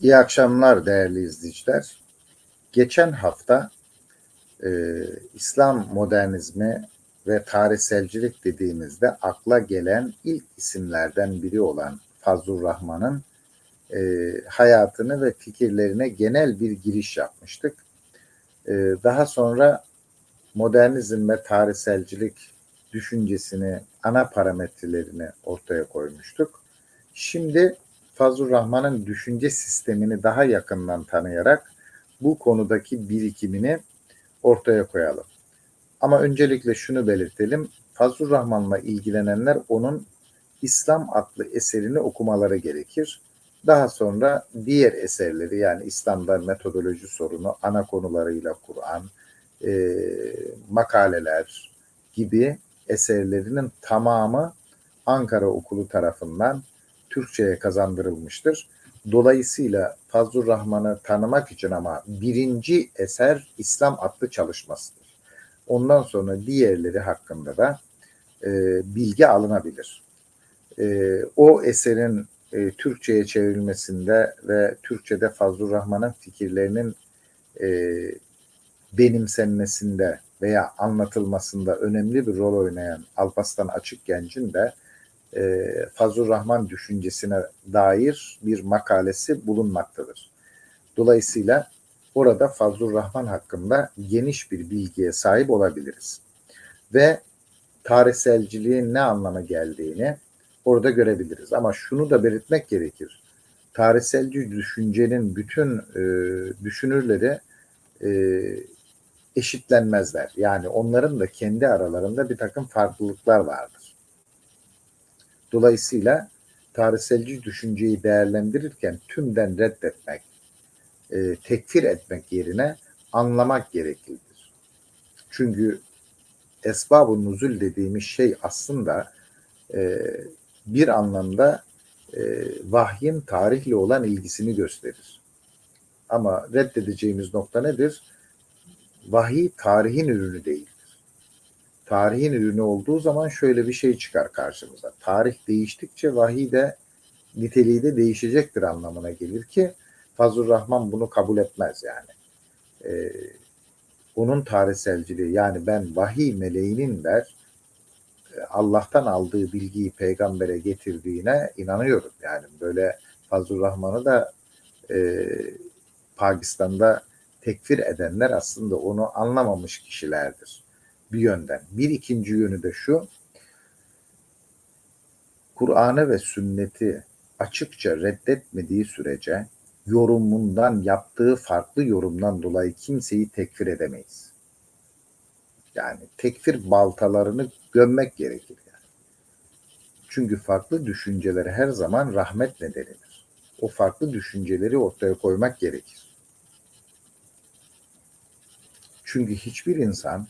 İyi akşamlar değerli izleyiciler. Geçen hafta e, İslam modernizmi ve tarihselcilik dediğimizde akla gelen ilk isimlerden biri olan Fazlur Rahman'ın e, hayatını ve fikirlerine genel bir giriş yapmıştık. E, daha sonra modernizm ve tarihselcilik düşüncesini, ana parametrelerini ortaya koymuştuk. Şimdi Fazlur Rahman'ın düşünce sistemini daha yakından tanıyarak bu konudaki birikimini ortaya koyalım. Ama öncelikle şunu belirtelim. Fazlur Rahman'la ilgilenenler onun İslam adlı eserini okumaları gerekir. Daha sonra diğer eserleri yani İslam'da metodoloji sorunu, ana konularıyla Kur'an, e, makaleler gibi eserlerinin tamamı Ankara Okulu tarafından Türkçe'ye kazandırılmıştır. Dolayısıyla Fazlur Rahman'ı tanımak için ama birinci eser İslam adlı çalışmasıdır. Ondan sonra diğerleri hakkında da e, bilgi alınabilir. E, o eserin e, Türkçe'ye çevrilmesinde ve Türkçe'de Fazlur Rahman'ın fikirlerinin e, benimsenmesinde veya anlatılmasında önemli bir rol oynayan Alpaslan Açık Genç'in de e, Fazlur Rahman düşüncesine dair bir makalesi bulunmaktadır. Dolayısıyla orada Fazlur Rahman hakkında geniş bir bilgiye sahip olabiliriz. Ve tarihselciliğin ne anlama geldiğini orada görebiliriz. Ama şunu da belirtmek gerekir. Tarihselci düşüncenin bütün e, düşünürleri e, eşitlenmezler. Yani onların da kendi aralarında bir takım farklılıklar vardır. Dolayısıyla tarihselci düşünceyi değerlendirirken tümden reddetmek, e, tekfir etmek yerine anlamak gereklidir. Çünkü esbab-ı nuzul dediğimiz şey aslında e, bir anlamda e, vahyin tarihle olan ilgisini gösterir. Ama reddedeceğimiz nokta nedir? Vahiy tarihin ürünü değildir. Tarihin ürünü olduğu zaman şöyle bir şey çıkar karşımıza. Tarih değiştikçe vahiy de niteliği de değişecektir anlamına gelir ki Fazlur Rahman bunu kabul etmez yani. Ee, onun tarihselciliği yani ben vahiy meleğinin der Allah'tan aldığı bilgiyi peygambere getirdiğine inanıyorum. Yani böyle Fazlur Rahman'ı da e, Pakistan'da tekfir edenler aslında onu anlamamış kişilerdir bir yönden. Bir ikinci yönü de şu, Kur'an'ı ve sünneti açıkça reddetmediği sürece yorumundan yaptığı farklı yorumdan dolayı kimseyi tekfir edemeyiz. Yani tekfir baltalarını gömmek gerekir. Yani. Çünkü farklı düşünceleri her zaman rahmet nedenidir. O farklı düşünceleri ortaya koymak gerekir. Çünkü hiçbir insan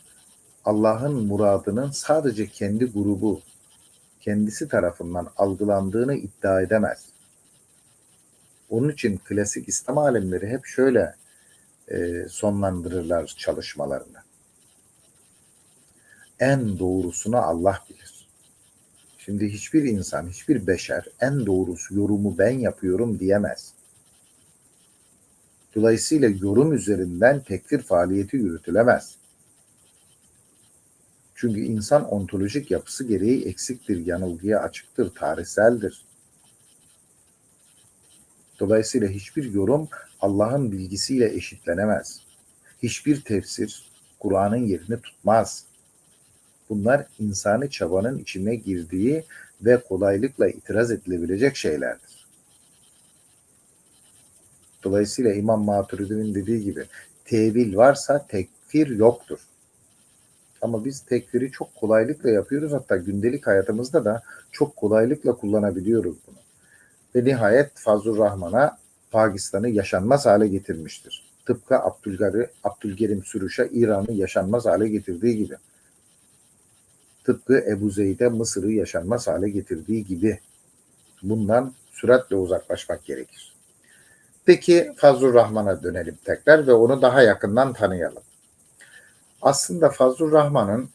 Allah'ın muradının sadece kendi grubu, kendisi tarafından algılandığını iddia edemez. Onun için klasik İslam alimleri hep şöyle e, sonlandırırlar çalışmalarını. En doğrusunu Allah bilir. Şimdi hiçbir insan, hiçbir beşer en doğrusu yorumu ben yapıyorum diyemez. Dolayısıyla yorum üzerinden tekfir faaliyeti yürütülemez. Çünkü insan ontolojik yapısı gereği eksiktir, yanılgıya açıktır, tarihseldir. Dolayısıyla hiçbir yorum Allah'ın bilgisiyle eşitlenemez. Hiçbir tefsir Kur'an'ın yerini tutmaz. Bunlar insani çabanın içine girdiği ve kolaylıkla itiraz edilebilecek şeylerdir. Dolayısıyla İmam Maturidi'nin dediği gibi tevil varsa tekfir yoktur. Ama biz tekfiri çok kolaylıkla yapıyoruz. Hatta gündelik hayatımızda da çok kolaylıkla kullanabiliyoruz bunu. Ve nihayet Fazlur Rahman'a Pakistan'ı yaşanmaz hale getirmiştir. Tıpkı Abdülgari, Abdülkerim Sürüş'e İran'ı yaşanmaz hale getirdiği gibi. Tıpkı Ebu Zeyd'e Mısır'ı yaşanmaz hale getirdiği gibi. Bundan süratle uzaklaşmak gerekir. Peki Fazlur Rahman'a dönelim tekrar ve onu daha yakından tanıyalım. Aslında Fazlur Rahman'ın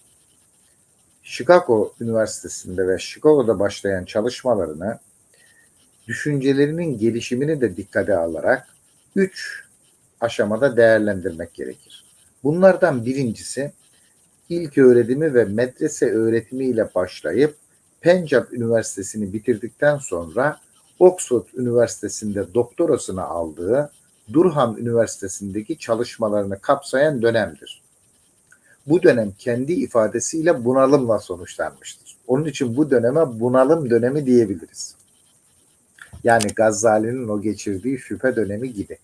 Chicago Üniversitesi'nde ve Chicago'da başlayan çalışmalarını düşüncelerinin gelişimini de dikkate alarak üç aşamada değerlendirmek gerekir. Bunlardan birincisi ilk öğretimi ve medrese öğretimiyle başlayıp Pencap Üniversitesi'ni bitirdikten sonra Oxford Üniversitesi'nde doktorasını aldığı Durham Üniversitesi'ndeki çalışmalarını kapsayan dönemdir. Bu dönem kendi ifadesiyle bunalımla sonuçlanmıştır. Onun için bu döneme bunalım dönemi diyebiliriz. Yani Gazali'nin o geçirdiği şüphe dönemi gibi.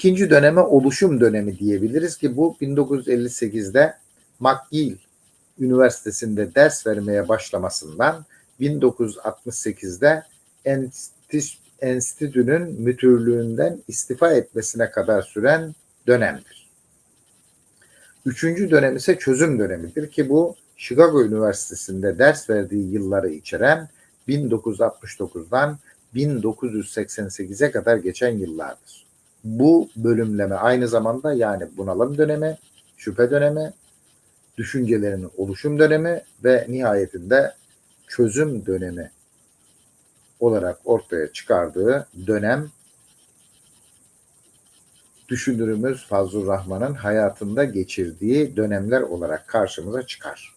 İkinci döneme oluşum dönemi diyebiliriz ki bu 1958'de McGill Üniversitesi'nde ders vermeye başlamasından 1968'de enstitünün mütürlüğünden istifa etmesine kadar süren dönemdir. Üçüncü dönem ise çözüm dönemidir ki bu Chicago Üniversitesi'nde ders verdiği yılları içeren 1969'dan 1988'e kadar geçen yıllardır. Bu bölümleme aynı zamanda yani bunalım dönemi, şüphe dönemi, düşüncelerinin oluşum dönemi ve nihayetinde çözüm dönemi olarak ortaya çıkardığı dönem düşünürümüz Fazlur Rahman'ın hayatında geçirdiği dönemler olarak karşımıza çıkar.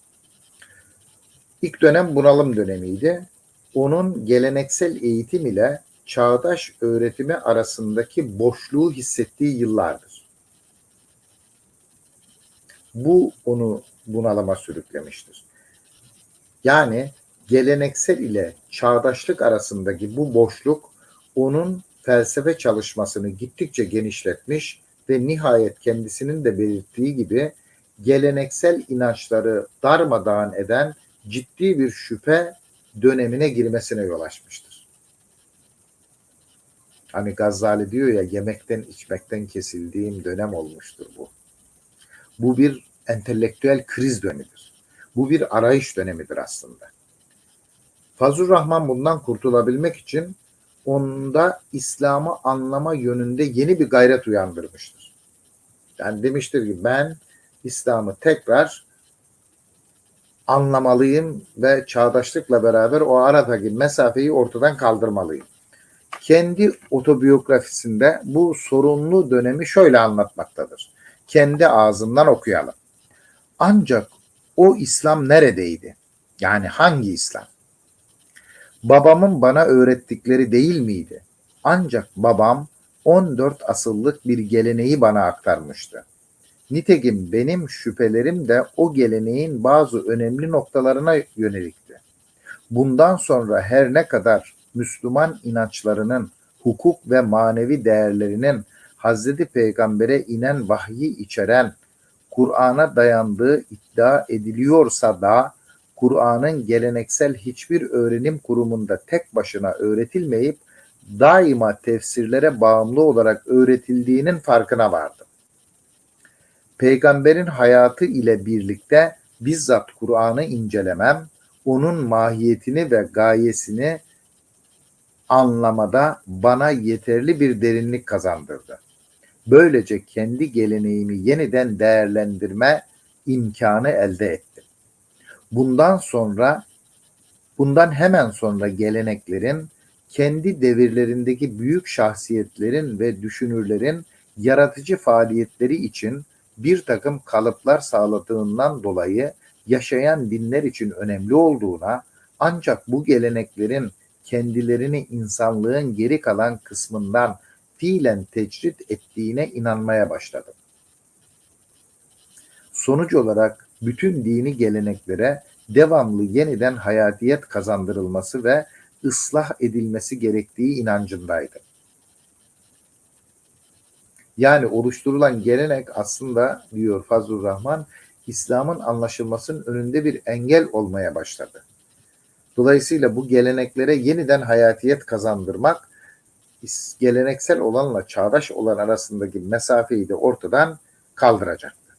İlk dönem bunalım dönemiydi. Onun geleneksel eğitim ile çağdaş öğretimi arasındaki boşluğu hissettiği yıllardır. Bu onu bunalıma sürüklemiştir. Yani geleneksel ile çağdaşlık arasındaki bu boşluk onun felsefe çalışmasını gittikçe genişletmiş ve nihayet kendisinin de belirttiği gibi geleneksel inançları darmadağın eden ciddi bir şüphe dönemine girmesine yol açmıştır. Hani Gazali diyor ya yemekten içmekten kesildiğim dönem olmuştur bu. Bu bir entelektüel kriz dönemidir. Bu bir arayış dönemidir aslında. Fazıl Rahman bundan kurtulabilmek için onda İslam'ı anlama yönünde yeni bir gayret uyandırmıştır. Yani demiştir ki ben İslam'ı tekrar anlamalıyım ve çağdaşlıkla beraber o aradaki mesafeyi ortadan kaldırmalıyım. Kendi otobiyografisinde bu sorunlu dönemi şöyle anlatmaktadır. Kendi ağzından okuyalım. Ancak o İslam neredeydi? Yani hangi İslam? Babamın bana öğrettikleri değil miydi? Ancak babam 14 asıllık bir geleneği bana aktarmıştı. Nitekim benim şüphelerim de o geleneğin bazı önemli noktalarına yönelikti. Bundan sonra her ne kadar Müslüman inançlarının, hukuk ve manevi değerlerinin Hazreti Peygamber'e inen vahyi içeren Kur'an'a dayandığı iddia ediliyorsa da Kur'an'ın geleneksel hiçbir öğrenim kurumunda tek başına öğretilmeyip daima tefsirlere bağımlı olarak öğretildiğinin farkına vardım. Peygamberin hayatı ile birlikte bizzat Kur'an'ı incelemem, onun mahiyetini ve gayesini anlamada bana yeterli bir derinlik kazandırdı. Böylece kendi geleneğimi yeniden değerlendirme imkanı elde ettim. Bundan sonra bundan hemen sonra geleneklerin kendi devirlerindeki büyük şahsiyetlerin ve düşünürlerin yaratıcı faaliyetleri için bir takım kalıplar sağladığından dolayı yaşayan dinler için önemli olduğuna ancak bu geleneklerin kendilerini insanlığın geri kalan kısmından fiilen tecrit ettiğine inanmaya başladım. Sonuç olarak bütün dini geleneklere devamlı yeniden hayatiyet kazandırılması ve ıslah edilmesi gerektiği inancındaydım. Yani oluşturulan gelenek aslında diyor Fazlur Rahman İslam'ın anlaşılmasının önünde bir engel olmaya başladı. Dolayısıyla bu geleneklere yeniden hayatiyet kazandırmak geleneksel olanla çağdaş olan arasındaki mesafeyi de ortadan kaldıracaktı.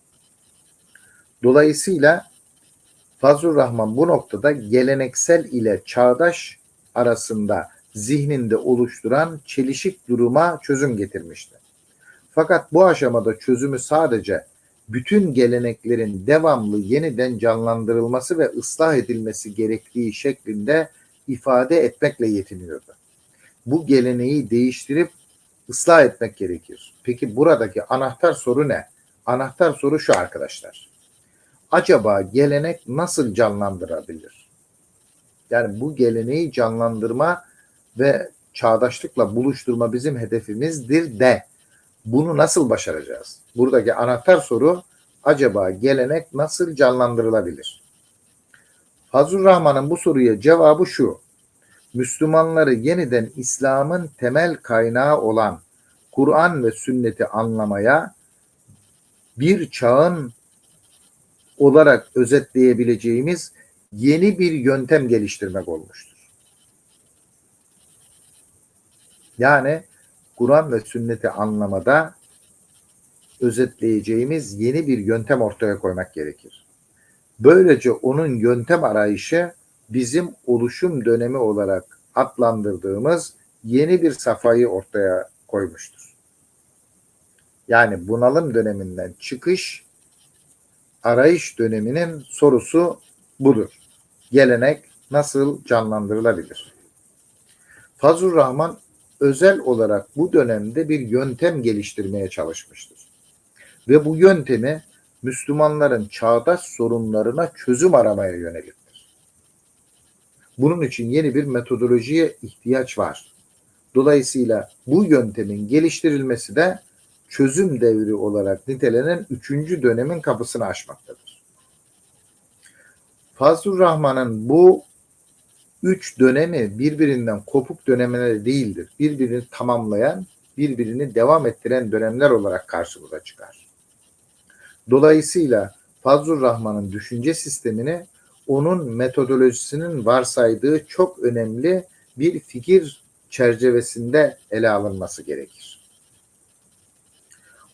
Dolayısıyla Fazlur Rahman bu noktada geleneksel ile çağdaş arasında zihninde oluşturan çelişik duruma çözüm getirmişti. Fakat bu aşamada çözümü sadece bütün geleneklerin devamlı yeniden canlandırılması ve ıslah edilmesi gerektiği şeklinde ifade etmekle yetiniyordu. Bu geleneği değiştirip ıslah etmek gerekir. Peki buradaki anahtar soru ne? Anahtar soru şu arkadaşlar. Acaba gelenek nasıl canlandırabilir? Yani bu geleneği canlandırma ve çağdaşlıkla buluşturma bizim hedefimizdir de bunu nasıl başaracağız? Buradaki anahtar soru acaba gelenek nasıl canlandırılabilir? Fazıl Rahman'ın bu soruya cevabı şu. Müslümanları yeniden İslam'ın temel kaynağı olan Kur'an ve sünneti anlamaya bir çağın olarak özetleyebileceğimiz yeni bir yöntem geliştirmek olmuştur. Yani Kur'an ve sünneti anlamada özetleyeceğimiz yeni bir yöntem ortaya koymak gerekir. Böylece onun yöntem arayışı bizim oluşum dönemi olarak adlandırdığımız yeni bir safhayı ortaya koymuştur. Yani bunalım döneminden çıkış arayış döneminin sorusu budur. Gelenek nasıl canlandırılabilir? Fazıl Rahman özel olarak bu dönemde bir yöntem geliştirmeye çalışmıştır. Ve bu yöntemi Müslümanların çağdaş sorunlarına çözüm aramaya yöneliktir. Bunun için yeni bir metodolojiye ihtiyaç var. Dolayısıyla bu yöntemin geliştirilmesi de çözüm devri olarak nitelenen üçüncü dönemin kapısını açmaktadır. Fazıl Rahman'ın bu üç dönemi birbirinden kopuk dönemler değildir. Birbirini tamamlayan, birbirini devam ettiren dönemler olarak karşımıza çıkar. Dolayısıyla Fazıl Rahman'ın düşünce sistemini onun metodolojisinin varsaydığı çok önemli bir fikir çerçevesinde ele alınması gerekir.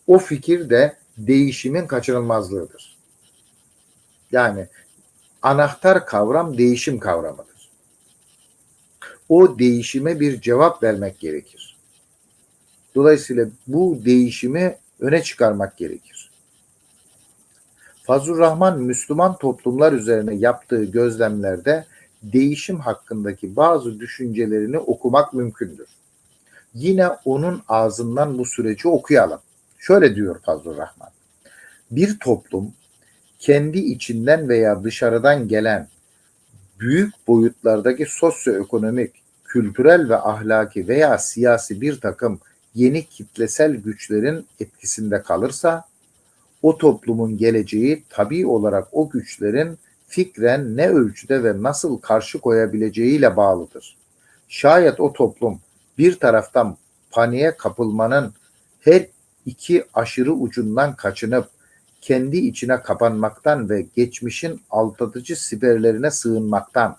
O fikir de değişimin kaçınılmazlığıdır. Yani anahtar kavram değişim kavramıdır. O değişime bir cevap vermek gerekir. Dolayısıyla bu değişimi öne çıkarmak gerekir. Fazıl Rahman Müslüman toplumlar üzerine yaptığı gözlemlerde değişim hakkındaki bazı düşüncelerini okumak mümkündür. Yine onun ağzından bu süreci okuyalım. Şöyle diyor Fazıl Rahman. Bir toplum kendi içinden veya dışarıdan gelen büyük boyutlardaki sosyoekonomik, kültürel ve ahlaki veya siyasi bir takım yeni kitlesel güçlerin etkisinde kalırsa o toplumun geleceği tabii olarak o güçlerin fikren ne ölçüde ve nasıl karşı koyabileceğiyle bağlıdır. Şayet o toplum bir taraftan paniğe kapılmanın her iki aşırı ucundan kaçınıp kendi içine kapanmaktan ve geçmişin aldatıcı siberlerine sığınmaktan,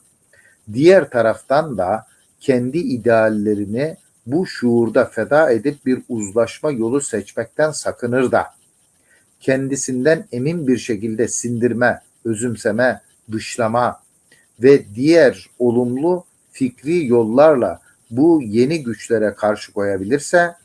diğer taraftan da kendi ideallerini bu şuurda feda edip bir uzlaşma yolu seçmekten sakınır da, kendisinden emin bir şekilde sindirme, özümseme, dışlama ve diğer olumlu fikri yollarla bu yeni güçlere karşı koyabilirse,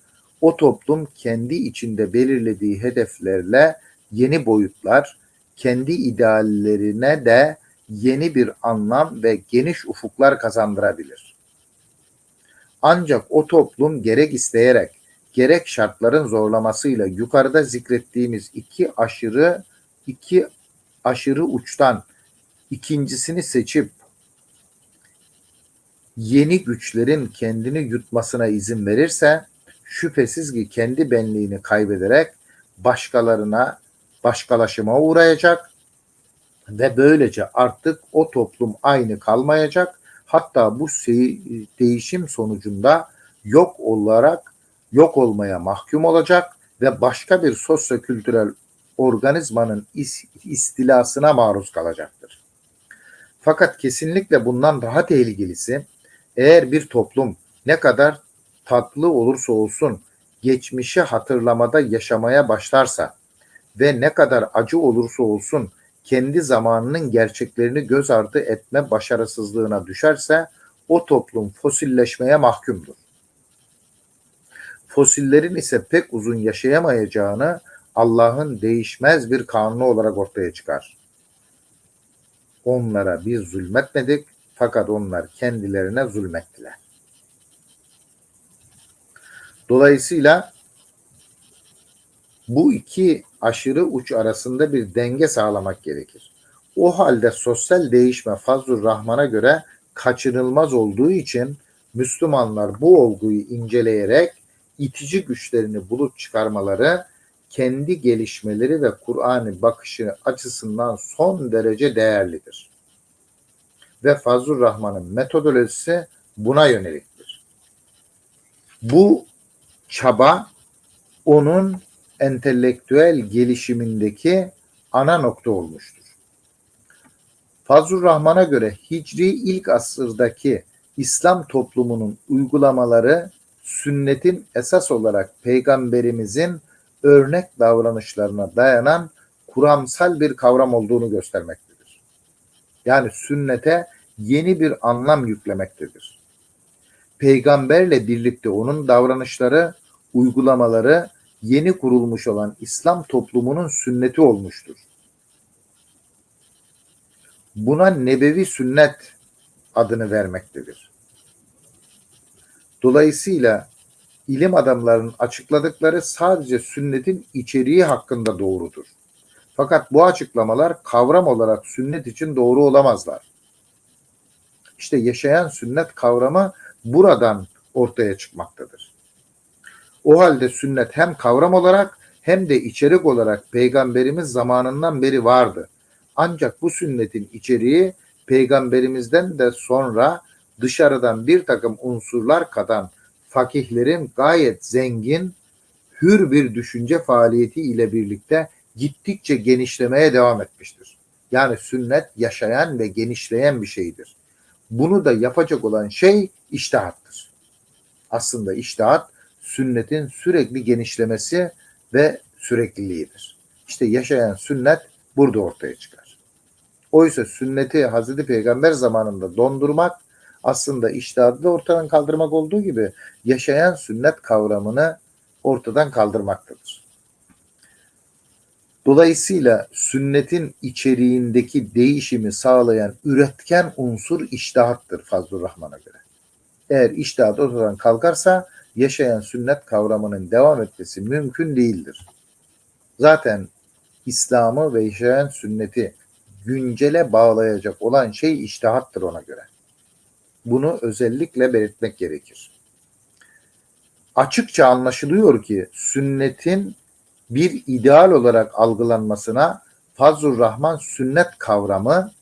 o toplum kendi içinde belirlediği hedeflerle yeni boyutlar, kendi ideallerine de yeni bir anlam ve geniş ufuklar kazandırabilir. Ancak o toplum gerek isteyerek, gerek şartların zorlamasıyla yukarıda zikrettiğimiz iki aşırı iki aşırı uçtan ikincisini seçip yeni güçlerin kendini yutmasına izin verirse şüphesiz ki kendi benliğini kaybederek başkalarına başkalaşıma uğrayacak ve böylece artık o toplum aynı kalmayacak. Hatta bu değişim sonucunda yok olarak yok olmaya mahkum olacak ve başka bir sosyokültürel organizmanın istilasına maruz kalacaktır. Fakat kesinlikle bundan daha tehlikelisi eğer bir toplum ne kadar tatlı olursa olsun geçmişi hatırlamada yaşamaya başlarsa ve ne kadar acı olursa olsun kendi zamanının gerçeklerini göz ardı etme başarısızlığına düşerse o toplum fosilleşmeye mahkumdur. Fosillerin ise pek uzun yaşayamayacağını Allah'ın değişmez bir kanunu olarak ortaya çıkar. Onlara biz zulmetmedik fakat onlar kendilerine zulmettiler. Dolayısıyla bu iki aşırı uç arasında bir denge sağlamak gerekir. O halde sosyal değişme Fazlur Rahman'a göre kaçınılmaz olduğu için Müslümanlar bu olguyu inceleyerek itici güçlerini bulup çıkarmaları kendi gelişmeleri ve Kur'an'ı bakışı açısından son derece değerlidir. Ve Fazlur Rahman'ın metodolojisi buna yöneliktir. Bu çaba onun entelektüel gelişimindeki ana nokta olmuştur. Fazlur Rahman'a göre Hicri ilk asırdaki İslam toplumunun uygulamaları sünnetin esas olarak peygamberimizin örnek davranışlarına dayanan kuramsal bir kavram olduğunu göstermektedir. Yani sünnete yeni bir anlam yüklemektedir. Peygamberle birlikte onun davranışları, uygulamaları yeni kurulmuş olan İslam toplumunun sünneti olmuştur. Buna nebevi sünnet adını vermektedir. Dolayısıyla ilim adamlarının açıkladıkları sadece sünnetin içeriği hakkında doğrudur. Fakat bu açıklamalar kavram olarak sünnet için doğru olamazlar. İşte yaşayan sünnet kavramı buradan ortaya çıkmaktadır. O halde sünnet hem kavram olarak hem de içerik olarak peygamberimiz zamanından beri vardı. Ancak bu sünnetin içeriği peygamberimizden de sonra dışarıdan bir takım unsurlar katan fakihlerin gayet zengin, hür bir düşünce faaliyeti ile birlikte gittikçe genişlemeye devam etmiştir. Yani sünnet yaşayan ve genişleyen bir şeydir. Bunu da yapacak olan şey iştihattır. Aslında iştihat sünnetin sürekli genişlemesi ve sürekliliğidir. İşte yaşayan sünnet burada ortaya çıkar. Oysa sünneti Hazreti Peygamber zamanında dondurmak aslında iştihadı da ortadan kaldırmak olduğu gibi yaşayan sünnet kavramını ortadan kaldırmaktadır. Dolayısıyla sünnetin içeriğindeki değişimi sağlayan üretken unsur iştihattır Fazlur Rahman'a göre. Eğer iştihat ortadan kalkarsa yaşayan sünnet kavramının devam etmesi mümkün değildir. Zaten İslam'ı ve yaşayan sünneti güncele bağlayacak olan şey iştihattır ona göre. Bunu özellikle belirtmek gerekir. Açıkça anlaşılıyor ki sünnetin bir ideal olarak algılanmasına Fazlur Rahman sünnet kavramı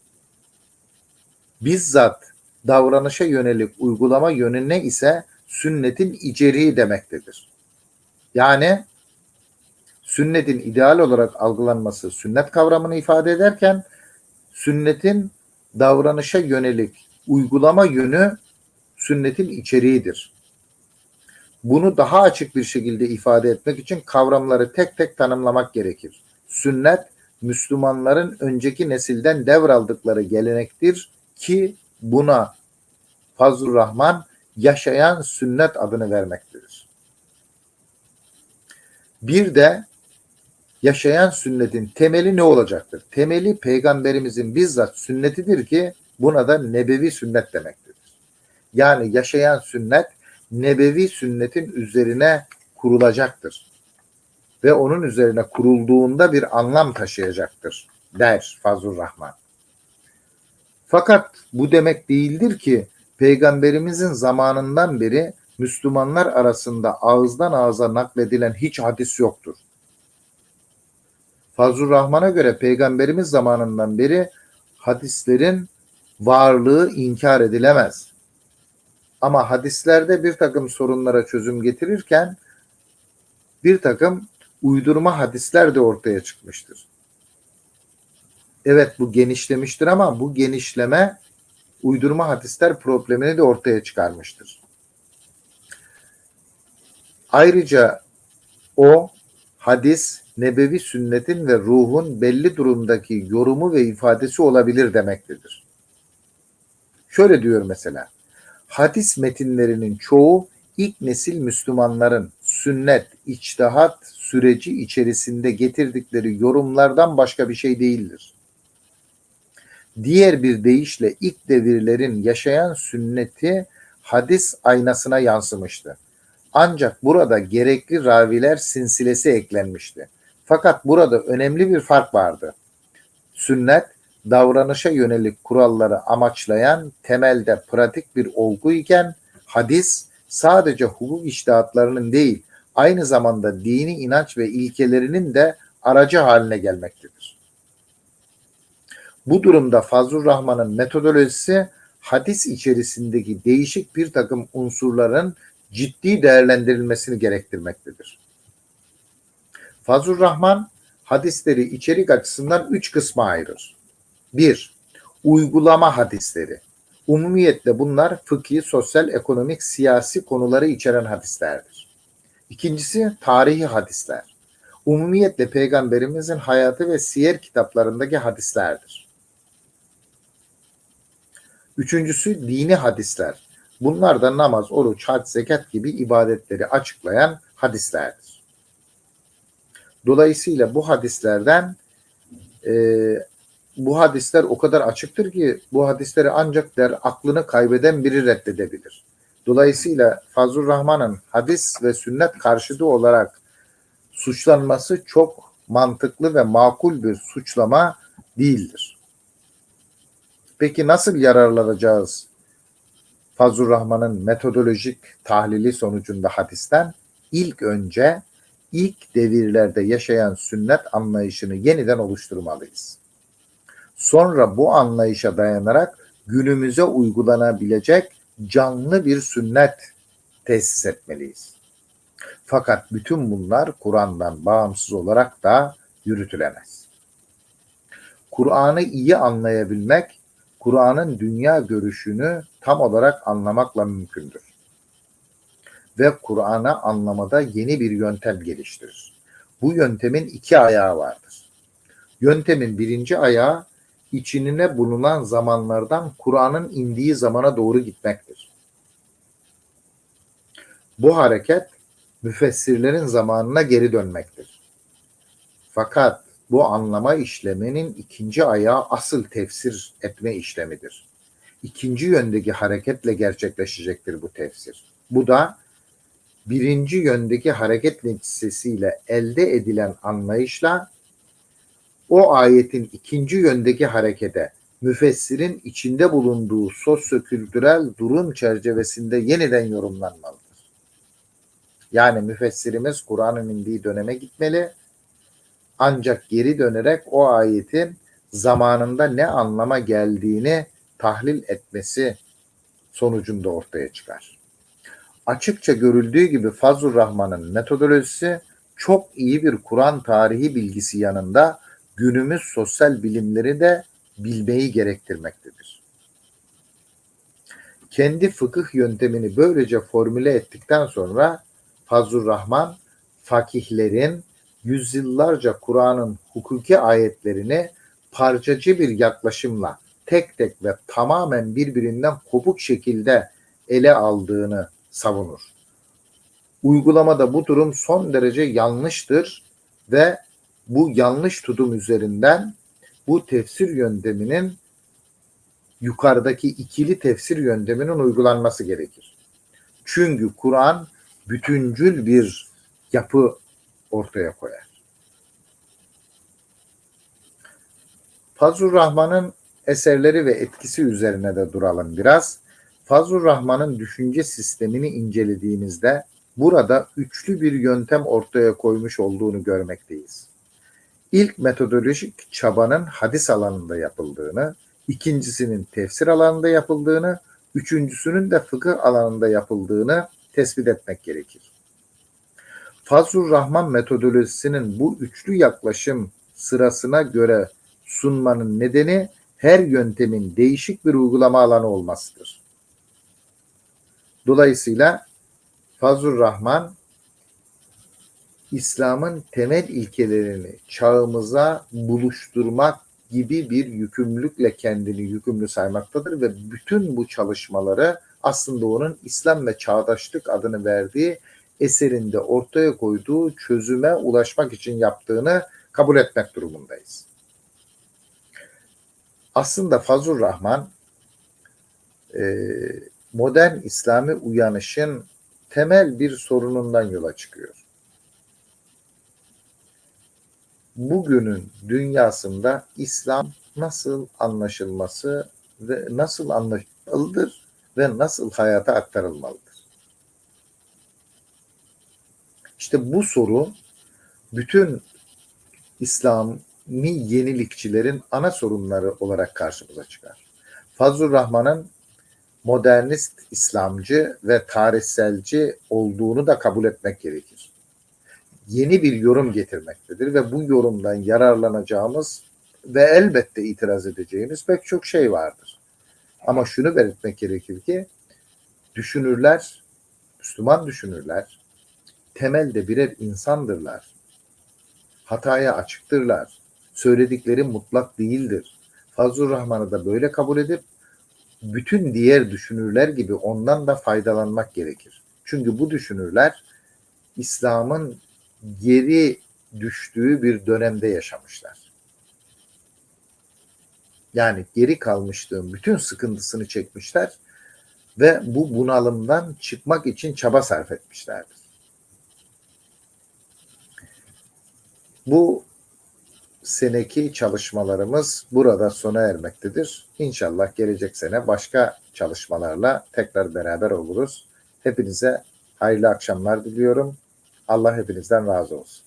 bizzat davranışa yönelik uygulama yönüne ise sünnetin içeriği demektedir. Yani sünnetin ideal olarak algılanması sünnet kavramını ifade ederken sünnetin davranışa yönelik uygulama yönü sünnetin içeriğidir. Bunu daha açık bir şekilde ifade etmek için kavramları tek tek tanımlamak gerekir. Sünnet Müslümanların önceki nesilden devraldıkları gelenektir ki buna Fazlur Rahman yaşayan sünnet adını vermektedir. Bir de yaşayan sünnetin temeli ne olacaktır? Temeli peygamberimizin bizzat sünnetidir ki buna da nebevi sünnet demektedir. Yani yaşayan sünnet nebevi sünnetin üzerine kurulacaktır. Ve onun üzerine kurulduğunda bir anlam taşıyacaktır der Fazlur Rahman. Fakat bu demek değildir ki peygamberimizin zamanından beri Müslümanlar arasında ağızdan ağza nakledilen hiç hadis yoktur. Fazlur Rahman'a göre peygamberimiz zamanından beri hadislerin varlığı inkar edilemez. Ama hadislerde bir takım sorunlara çözüm getirirken bir takım uydurma hadisler de ortaya çıkmıştır. Evet bu genişlemiştir ama bu genişleme uydurma hadisler problemini de ortaya çıkarmıştır. Ayrıca o hadis nebevi sünnetin ve ruhun belli durumdaki yorumu ve ifadesi olabilir demektedir. Şöyle diyor mesela. hadis metinlerinin çoğu ilk nesil Müslümanların sünnet, içtihat süreci içerisinde getirdikleri yorumlardan başka bir şey değildir. Diğer bir deyişle ilk devirlerin yaşayan sünneti hadis aynasına yansımıştı. Ancak burada gerekli raviler sinsilesi eklenmişti. Fakat burada önemli bir fark vardı. Sünnet, davranışa yönelik kuralları amaçlayan temelde pratik bir olgu iken hadis sadece hukuk iştihatlarının değil, aynı zamanda dini inanç ve ilkelerinin de aracı haline gelmektedir. Bu durumda Fazlur Rahman'ın metodolojisi hadis içerisindeki değişik bir takım unsurların ciddi değerlendirilmesini gerektirmektedir. Fazlur Rahman hadisleri içerik açısından üç kısma ayırır. 1. Uygulama hadisleri. Umumiyetle bunlar fıkhi, sosyal, ekonomik, siyasi konuları içeren hadislerdir. İkincisi tarihi hadisler. Umumiyetle peygamberimizin hayatı ve siyer kitaplarındaki hadislerdir. Üçüncüsü dini hadisler. Bunlar da namaz, oruç, hac, zekat gibi ibadetleri açıklayan hadislerdir. Dolayısıyla bu hadislerden e, bu hadisler o kadar açıktır ki bu hadisleri ancak der aklını kaybeden biri reddedebilir. Dolayısıyla Fazlur Rahman'ın hadis ve sünnet karşıtı olarak suçlanması çok mantıklı ve makul bir suçlama değildir. Peki nasıl yararlanacağız Fazlur Rahman'ın metodolojik tahlili sonucunda hadisten? İlk önce ilk devirlerde yaşayan sünnet anlayışını yeniden oluşturmalıyız. Sonra bu anlayışa dayanarak günümüze uygulanabilecek canlı bir sünnet tesis etmeliyiz. Fakat bütün bunlar Kur'an'dan bağımsız olarak da yürütülemez. Kur'an'ı iyi anlayabilmek, Kur'an'ın dünya görüşünü tam olarak anlamakla mümkündür. Ve Kur'an'ı anlamada yeni bir yöntem geliştirir. Bu yöntemin iki ayağı vardır. Yöntemin birinci ayağı içinine bulunan zamanlardan Kur'an'ın indiği zamana doğru gitmektir. Bu hareket müfessirlerin zamanına geri dönmektir. Fakat bu anlama işleminin ikinci ayağı asıl tefsir etme işlemidir. İkinci yöndeki hareketle gerçekleşecektir bu tefsir. Bu da birinci yöndeki hareket neticesiyle elde edilen anlayışla o ayetin ikinci yöndeki harekete müfessirin içinde bulunduğu sosyokültürel durum çerçevesinde yeniden yorumlanmalıdır. Yani müfessirimiz indiği döneme gitmeli ancak geri dönerek o ayetin zamanında ne anlama geldiğini tahlil etmesi sonucunda ortaya çıkar. Açıkça görüldüğü gibi Fazlur Rahman'ın metodolojisi çok iyi bir Kur'an tarihi bilgisi yanında günümüz sosyal bilimleri de bilmeyi gerektirmektedir. Kendi fıkıh yöntemini böylece formüle ettikten sonra Fazlur Rahman fakihlerin yüzyıllarca Kur'an'ın hukuki ayetlerini parçacı bir yaklaşımla tek tek ve tamamen birbirinden kopuk şekilde ele aldığını savunur. Uygulamada bu durum son derece yanlıştır ve bu yanlış tutum üzerinden bu tefsir yönteminin yukarıdaki ikili tefsir yönteminin uygulanması gerekir. Çünkü Kur'an bütüncül bir yapı ortaya koyar. Fazlur Rahman'ın eserleri ve etkisi üzerine de duralım biraz. Fazlur Rahman'ın düşünce sistemini incelediğimizde burada üçlü bir yöntem ortaya koymuş olduğunu görmekteyiz ilk metodolojik çabanın hadis alanında yapıldığını, ikincisinin tefsir alanında yapıldığını, üçüncüsünün de fıkıh alanında yapıldığını tespit etmek gerekir. Fazlur Rahman metodolojisinin bu üçlü yaklaşım sırasına göre sunmanın nedeni her yöntemin değişik bir uygulama alanı olmasıdır. Dolayısıyla Fazlur Rahman İslam'ın temel ilkelerini çağımıza buluşturmak gibi bir yükümlülükle kendini yükümlü saymaktadır ve bütün bu çalışmaları aslında onun İslam ve çağdaşlık adını verdiği eserinde ortaya koyduğu çözüme ulaşmak için yaptığını kabul etmek durumundayız. Aslında Fazıl Rahman e, modern İslami uyanışın temel bir sorunundan yola çıkıyor. Bugünün dünyasında İslam nasıl anlaşılması ve nasıl anlaşılmalıdır ve nasıl hayata aktarılmalıdır? İşte bu soru bütün İslami yenilikçilerin ana sorunları olarak karşımıza çıkar. Fazlur Rahman'ın modernist İslamcı ve tarihselci olduğunu da kabul etmek gerekir. Yeni bir yorum getirmektedir ve bu yorumdan yararlanacağımız ve elbette itiraz edeceğimiz pek çok şey vardır. Ama şunu belirtmek gerekir ki düşünürler, Müslüman düşünürler temelde birer insandırlar. Hataya açıktırlar. Söyledikleri mutlak değildir. Fazlur Rahman'ı da böyle kabul edip bütün diğer düşünürler gibi ondan da faydalanmak gerekir. Çünkü bu düşünürler İslam'ın geri düştüğü bir dönemde yaşamışlar. Yani geri kalmışlığın bütün sıkıntısını çekmişler ve bu bunalımdan çıkmak için çaba sarf etmişlerdir. Bu seneki çalışmalarımız burada sona ermektedir. İnşallah gelecek sene başka çalışmalarla tekrar beraber oluruz. Hepinize hayırlı akşamlar diliyorum. Allah hepinizden razı olsun.